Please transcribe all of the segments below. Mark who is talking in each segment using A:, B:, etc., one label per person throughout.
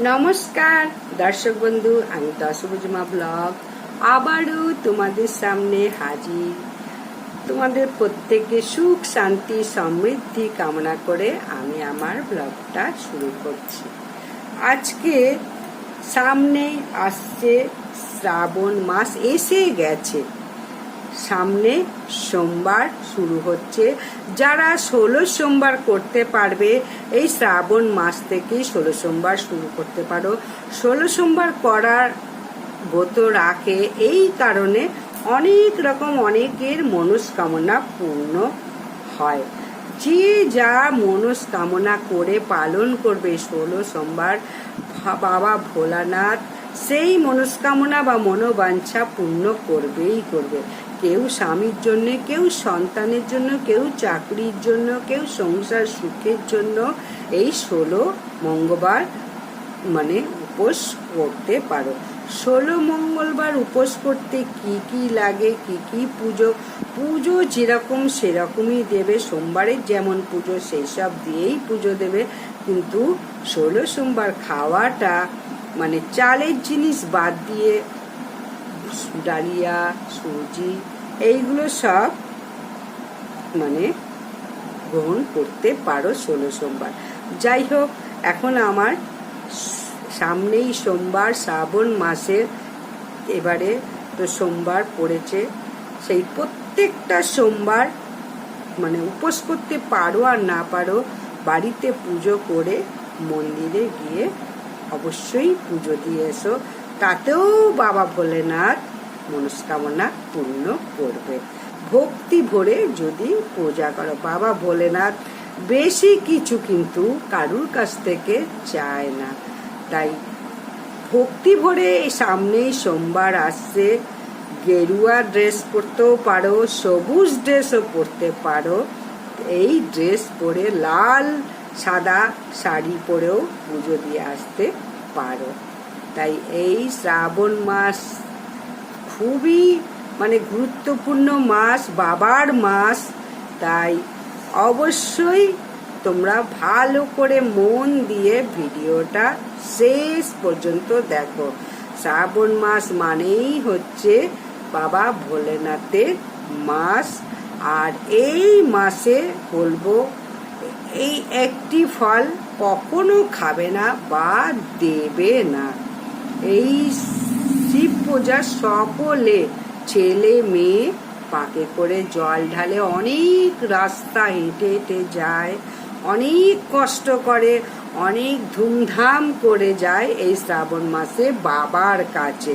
A: নমস্কার। দর্শক বন্ধু, আমি দশভুজমা ব্লগ। আবারও তোমাদের সামনে হাজির। তোমাদের প্রত্যেকে সুখ, শান্তি, সমৃদ্ধি কামনা করে আমি আমার ব্লগটা শুরু করছি। আজকে সামনেই আসছে শ্রাবণ মাস, এসে গেছে। সামনে সোমবার শুরু হচ্ছে। যারা ষোলো সোমবার করতে পারবে, এই শ্রাবণ মাস থেকেই ষোলো সোমবার শুরু করতে পারো। ষোলো সোমবার করার ব্রত রাখে, এই কারণে অনেক রকম অনেকের মনস্কামনা পূর্ণ হয়। যে যা মনস্কামনা করে পালন করবে ষোলো সোমবার বাবা ভোলানাথ সেই মনস্কামনা বা মনোবাঞ্ছা পূর্ণ করবেই করবে। কেউ স্বামীর জন্য, কেউ সন্তানের জন্য, কেউ চাকরির জন্য, কেউ সংসার সুখের জন্য এই ষোলো মঙ্গলবার মানে উপোস করতে পারো। ষোলো মঙ্গলবার উপোস করতে কি কি লাগে, কি কি পুজো? পুজো যেরকম সেরকমই দেবে সোমবারের যেমন পুজো সেই সব দিয়েই পুজো দেবে। কিন্তু ষোলো সোমবার খাওয়াটা মানে চালের জিনিস বাদ দিয়ে, ডালিয়া, সুজি এইগুলো সব মানে গ্রহণ করতে পারো ষোলো সোমবার। যাই হোক, এখন আমার সামনেই সোমবার, শ্রাবণ মাসের এবারে তো সোমবার পড়েছে। সেই প্রত্যেকটা সোমবার মানে উপোস করতে পারো আর না পারো, বাড়িতে পুজো করে মন্দিরে গিয়ে অবশ্যই পুজো দিয়ে এসো। তাতেও বাবা ভোলেনাথ মনস্কামনা পূর্ণ করবে। ভক্তি ভরে যদি পূজা করো, বাবা ভোলেনাথ, বেশি কিছু কিন্তু কারুর কাছ থেকে চায় না। তাই ভক্তি ভরে সামনেই সোমবার আসছে। গেরুয়া ড্রেস পরতেও পারো, সবুজ ড্রেসও পরতে পারো। এই ড্রেস পরে লাল, সাদা শাড়ি পরেও পুজো দিয়ে আসতে পারো। তাই এই শ্রাবণ মাস খুবই মানে গুরুত্বপূর্ণ মাস, বাবার মাস। তাই অবশ্যই তোমরা ভালো করে মন দিয়ে ভিডিওটা শেষ পর্যন্ত দেখো। শ্রাবণ মাস মানেই হচ্ছে বাবা ভোলেনাথের মাস। আর এই মাসে বলব, এই একটি ফল কখনো খাবে না বা দেবে না। এই শিব পূজা সকলে ছেলে মেয়ে পাকে করে জল ঢালে অনেক রাস্তা হেঁটে হেঁটে যায়, অনেক কষ্ট করে, অনেক ধুমধাম করে যায় এই শ্রাবণ মাসে বাবার কাছে।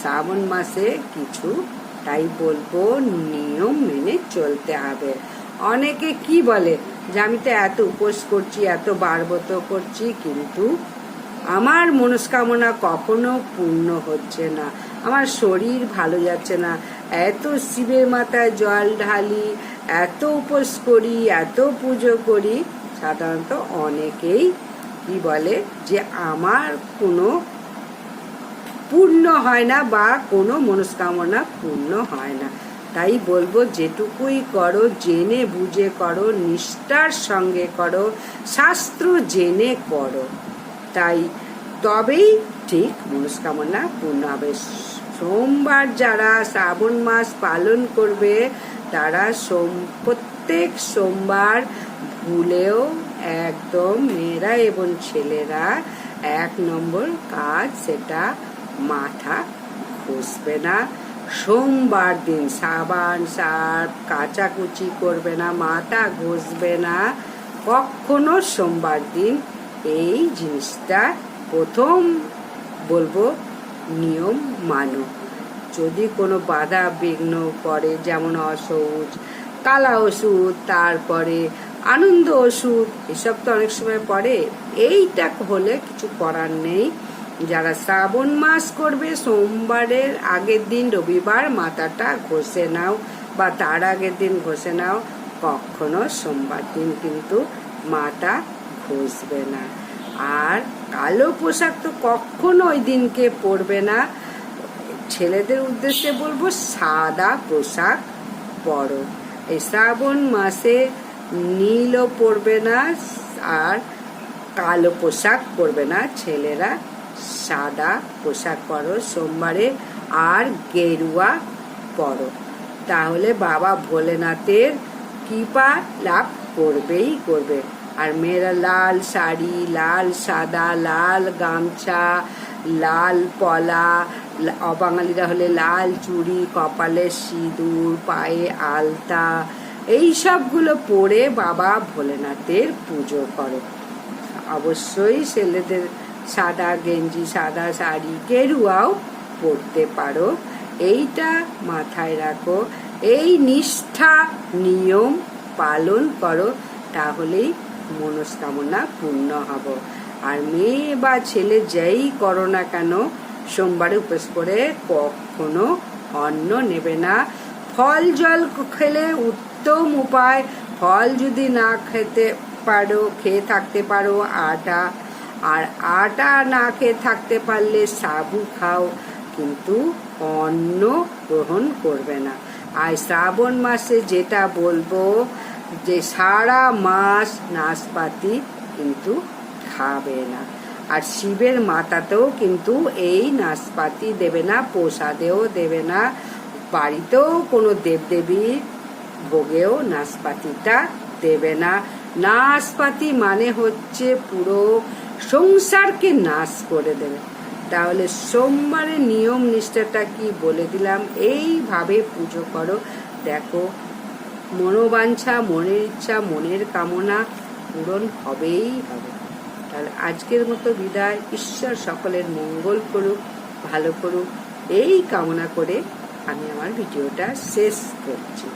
A: শ্রাবণ মাসে কিছু তাই বলব, নিয়ম মেনে চলতে হবে। অনেকে কি বলে যে, আমি তো এত উপোস করছি, এত বারবত করছি, কিন্তু আমার মনস্কামনা কখনো পূর্ণ হচ্ছে না। আমার শরীর ভালো যাচ্ছে না। এত শিবের মাথায় জল ঢালি, এত উপোস করি, এত পুজো করি, সাধারণত অনেকেই কি বলে যে আমার কোনো পূর্ণ হয় না বা কোনো মনস্কামনা পূর্ণ হয় না। তাই বলব যেটুকুই করো, জেনে বুঝে করো, নিষ্ঠার সঙ্গে করো, শাস্ত্র জেনে করো। তাই তবেই ঠিক মনস্কামনা পূর্ণ হবে। সোমবার যারা শ্রাবণ মাস পালন করবে, তারা সোম, প্রত্যেক সোমবার ভুলেও একদম মেয়েরা এবং ছেলেরা এক নম্বর কাজ সেটা মাথা ঘষবে না। সোমবার দিন সাবান, সার্ফ, কাচাকুচি করবে না, মাথা ঘষবে না। কখনো সোমবার দিন এই জিনিসটা প্রথম বলব নিয়ম মানো। যদি কোনো বাধা বিঘ্ন করে যেমন অসৌচ কালা ওষুধ তারপরে আনন্দ ওষুধ এসব তো অনেক সময় পড়ে। এইটা হলে কিছু করার নেই। যারা শ্রাবণ মাস করবে, সোমবারের আগের দিন রবিবার মাথাটা ঘষে নাও বা তার আগের দিন ঘষে নাও। কখনো সোমবার দিন কিন্তু মাথা ঘষবে না। আর কালো পোশাক তো কখনো ওই দিনকে পরবে না। ছেলেদের উদ্দেশ্যে বলব সাদা পোশাক পরো। এই শ্রাবণ মাসে নীলও পরবে না আর কালো পোশাক পরবে না। ছেলেরা সাদা পোশাক পরো সোমবারে আর গেরুয়া পরো। তাহলে বাবা ভোলেনাথের কৃপা লাভ করবেই করবে। আর মেয়েরা লাল শাড়ি, লাল সাদা, লাল গামছা, লাল পলা অবাঙালিরা হলে লাল চুড়ি, কপালে সিঁদুর, পায়ে আলতা। এই সবগুলো পরে বাবা ভোলেনাথের পুজো করো। অবশ্যই ছেলেদের সাদা গেঞ্জি, সাদা শাড়ি, গেরুয়াও পরতে পারো। এইটা মাথায় রাখো। এই নিষ্ঠা নিয়ম পালন করো, তাহলেই মনস্কামনা পূর্ণ হব। আর মেয়ে বা ছেলে যেই করো না কেন, সোমবারে উপোস করে কখনো অন্ন নেবে না। ফল জল খেলে উত্তম উপায়। ফল যদি না খেতে পারো, খেয়ে থাকতে পারো, আটা। আর আটা না খেয়ে থাকতে পারলে সাবু খাও। কিন্তু অন্ন গ্রহণ করবে না। আর শ্রাবণ মাসে যেটা বলব যে সারা মাস নাশপাতি কিন্তু খাবে না। আর শিবের মাতাতেও কিন্তু এই নাশপাতি দেবে না, প্রসাদেও দেবে না। বাড়িতেও কোনো দেবদেবীর ভোগেও নাশপাতিটা দেবে না। নাশপাতি মানে হচ্ছে পুরো সংসারকে নাশ করে দেবে। তাহলে সোমবারের নিয়ম নিষ্ঠাটা কি বলে দিলাম? এইভাবে পুজো করো। দেখো মনোবাঞ্ছা, মনের ইচ্ছা, মনের কামনা পূরণ হবেই হবে। তাহলে আজকের মতো বিদায়। ঈশ্বর সকলের মঙ্গল করুক, ভালো করুক। এই কামনা করে আমি আমার ভিডিওটা শেষ করছি।